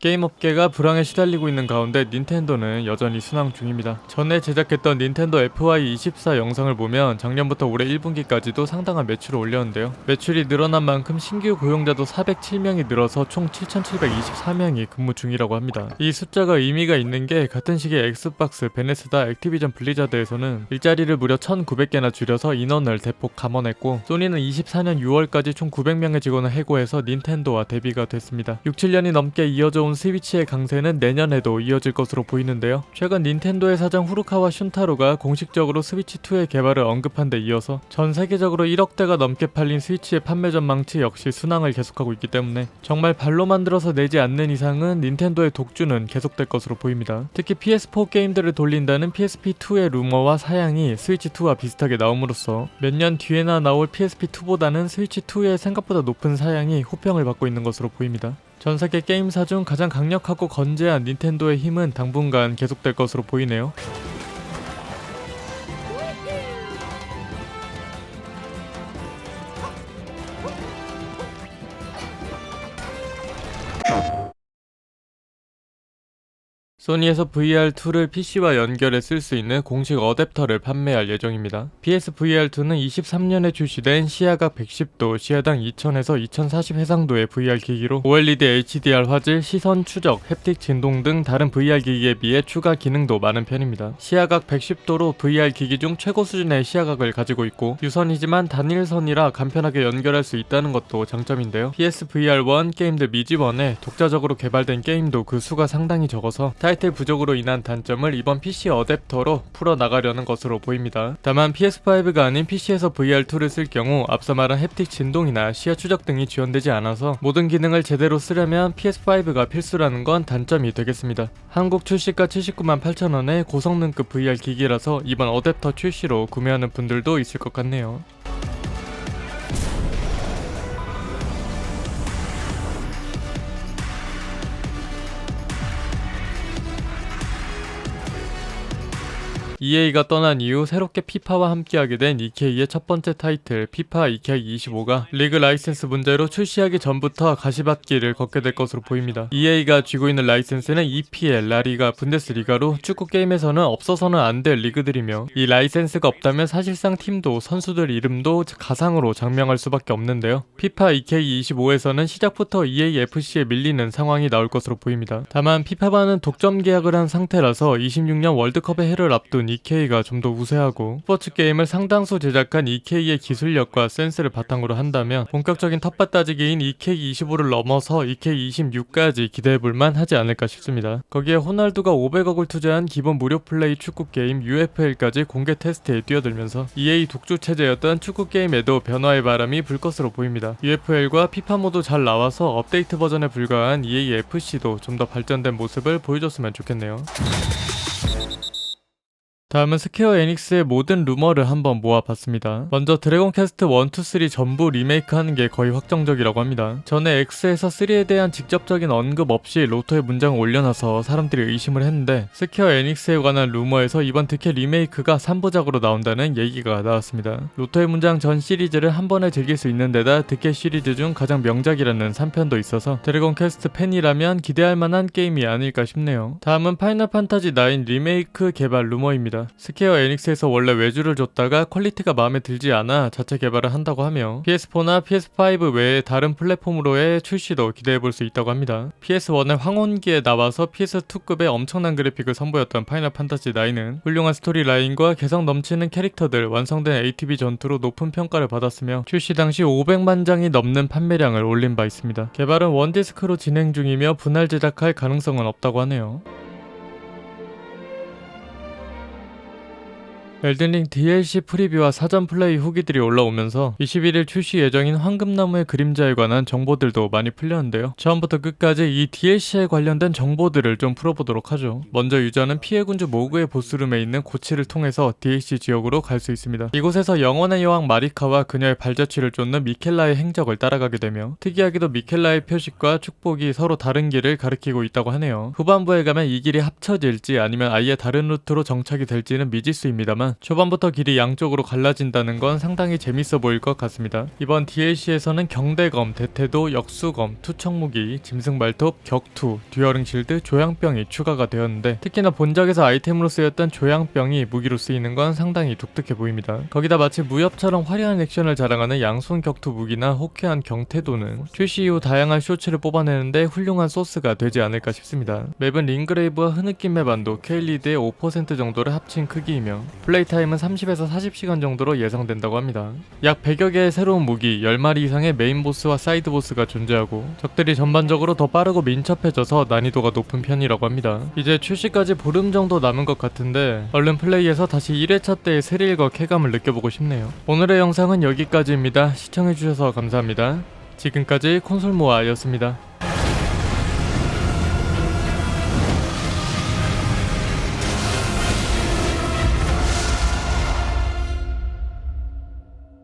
게임 업계가 불황에 시달리고 있는 가운데 닌텐도는 여전히 순항 중입니다. 전에 제작했던 닌텐도 FY24 영상을 보면 작년부터 올해 1분기까지도 상당한 매출을 올렸는데요. 매출이 늘어난 만큼 신규 고용자도 407명이 늘어서 총 7,724명이 근무 중이라고 합니다. 이 숫자가 의미가 있는 게 같은 시기에 엑스박스, 베네스다, 액티비전 블리자드에서는 일자리를 무려 1,900개나 줄여서 인원을 대폭 감원했고 소니는 24년 6월까지 총 900명의 직원을 해고해서 닌텐도와 대비가 됐습니다. 6, 7년이 넘게 이어져 온 스위치의 강세는 내년에도 이어질 것으로 보이는데요. 최근 닌텐도의 사장 후루카와 슌타로가 공식적으로 스위치2의 개발을 언급한 데 이어서 전 세계적으로 1억 대가 넘게 팔린 스위치의 판매 전망치 역시 순항을 계속하고 있기 때문에 정말 발로 만들어서 내지 않는 이상은 닌텐도의 독주는 계속될 것으로 보입니다. 특히 PS4 게임들을 돌린다는 PSP2의 루머와 사양이 스위치2와 비슷하게 나옴으로써 몇 년 뒤에나 나올 PSP2보다는 스위치2의 생각보다 높은 사양이 호평을 받고 있는 것으로 보입니다. 전 세계 게임사 중 가장 강력하고 건재한 닌텐도의 힘은 당분간 계속될 것으로 보이네요. 소니에서 VR2를 PC와 연결해 쓸 수 있는 공식 어댑터를 판매할 예정입니다. PS VR2는 23년에 출시된 시야각 110도, 시야당 2000에서 2040 해상도의 VR 기기로 OLED HDR 화질, 시선 추적, 햅틱 진동 등 다른 VR 기기에 비해 추가 기능도 많은 편입니다. 시야각 110도로 VR 기기 중 최고 수준의 시야각을 가지고 있고 유선이지만 단일선이라 간편하게 연결할 수 있다는 것도 장점인데요. PS VR1 게임들 미지원에 독자적으로 개발된 게임도 그 수가 상당히 적어서 타이틀 부족으로 인한 단점을 이번 PC 어댑터로 풀어나가려는 것으로 보입니다. 다만 PS5가 아닌 PC에서 VR2를 쓸 경우 앞서 말한 햅틱 진동이나 시야 추적 등이 지원되지 않아서 모든 기능을 제대로 쓰려면 PS5가 필수라는 건 단점이 되겠습니다. 한국 출시가 79만 8천원의 고성능급 VR 기기라서 이번 어댑터 출시로 구매하는 분들도 있을 것 같네요. EA가 떠난 이후 새롭게 피파와 함께하게 된 EK의 첫 번째 타이틀 피파 2K25가 리그 라이센스 문제로 출시하기 전부터 가시밭길을 걷게 될 것으로 보입니다. EA가 쥐고 있는 라이센스는 EPL, 라리가, 분데스리가로 축구 게임에서는 없어서는 안 될 리그들이며 이 라이센스가 없다면 사실상 팀도 선수들 이름도 가상으로 장명할 수밖에 없는데요. 피파 2K25에서는 시작부터 EA FC에 밀리는 상황이 나올 것으로 보입니다. 다만 피파바는 독점 계약을 한 상태라서 26년 월드컵의 해를 앞둔 EK가 좀 더 우세하고 스포츠 게임을 상당수 제작한 EK의 기술력과 센스를 바탕으로 한다면 본격적인 텃밭 따지기인 EK25를 넘어서 EK26까지 기대해볼만 하지 않을까 싶습니다. 거기에 호날두가 500억을 투자한 기본 무료 플레이 축구 게임 UFL까지 공개 테스트에 뛰어들면서 EA 독주 체제였던 축구 게임에도 변화의 바람이 불 것으로 보입니다. UFL과 피파 모두 잘 나와서 업데이트 버전에 불과한 EA FC도 좀 더 발전된 모습을 보여줬으면 좋겠네요. 다음은 스퀘어 에닉스의 모든 루머를 한번 모아봤습니다. 먼저 드래곤 퀘스트 1, 2, 3 전부 리메이크하는 게 거의 확정적이라고 합니다. 전에 X에서 3에 대한 직접적인 언급 없이 로토의 문장을 올려놔서 사람들이 의심을 했는데 스퀘어 에닉스에 관한 루머에서 이번 득해 리메이크가 3부작으로 나온다는 얘기가 나왔습니다. 로토의 문장 전 시리즈를 한 번에 즐길 수 있는 데다 득해 시리즈 중 가장 명작이라는 3편도 있어서 드래곤 퀘스트 팬이라면 기대할 만한 게임이 아닐까 싶네요. 다음은 파이널 판타지 9 리메이크 개발 루머입니다. 스퀘어 에닉스에서 원래 외주를 줬다가 퀄리티가 마음에 들지 않아 자체 개발을 한다고 하며 PS4나 PS5 외에 다른 플랫폼으로의 출시도 기대해볼 수 있다고 합니다. PS1의 황혼기에 나와서 PS2급의 엄청난 그래픽을 선보였던 파이널 판타지 9은 훌륭한 스토리 라인과 개성 넘치는 캐릭터들, 완성된 ATV 전투로 높은 평가를 받았으며 출시 당시 500만 장이 넘는 판매량을 올린 바 있습니다. 개발은 원디스크로 진행 중이며 분할 제작할 가능성은 없다고 하네요. 엘든링 DLC 프리뷰와 사전 플레이 후기들이 올라오면서 21일 출시 예정인 황금나무의 그림자에 관한 정보들도 많이 풀렸는데요. 처음부터 끝까지 이 DLC에 관련된 정보들을 좀 풀어보도록 하죠. 먼저 유저는 피해군주 모그의 보스룸에 있는 고치를 통해서 DLC 지역으로 갈 수 있습니다. 이곳에서 영원의 여왕 마리카와 그녀의 발자취를 쫓는 미켈라의 행적을 따라가게 되며 특이하게도 미켈라의 표식과 축복이 서로 다른 길을 가리키고 있다고 하네요. 후반부에 가면 이 길이 합쳐질지 아니면 아예 다른 루트로 정착이 될지는 미지수입니다만 있지만 초반부터 길이 양쪽으로 갈라진다는 건 상당히 재밌어 보일 것 같습니다. 이번 DLC에서는 경대검, 대태도, 역수검, 투척무기, 짐승발톱, 격투, 듀어링 실드, 조향병이 추가가 되었는데 특히나 본작에서 아이템으로 쓰였던 조향병이 무기로 쓰이는 건 상당히 독특해 보입니다. 거기다 마치 무협처럼 화려한 액션을 자랑하는 양손 격투 무기나 호쾌한 경태도는 출시 이후 다양한 쇼츠를 뽑아내는데 훌륭한 소스가 되지 않을까 싶습니다. 맵은 링그레이브와 흐느낌 맵안도 케일리드의 5% 정도를 합친 크기이며 플레이 타임은 30에서 40시간 정도로 예상된다고 합니다. 약 100여 개의 새로운 무기, 10마리 이상의 메인 보스와 사이드 보스가 존재하고 적들이 전반적으로 더 빠르고 민첩해져서 난이도가 높은 편이라고 합니다. 이제 출시까지 보름 정도 남은 것 같은데 얼른 플레이해서 다시 1회차 때의 스릴과 쾌감을 느껴보고 싶네요. 오늘의 영상은 여기까지입니다. 시청해주셔서 감사합니다. 지금까지 콘솔모아였습니다.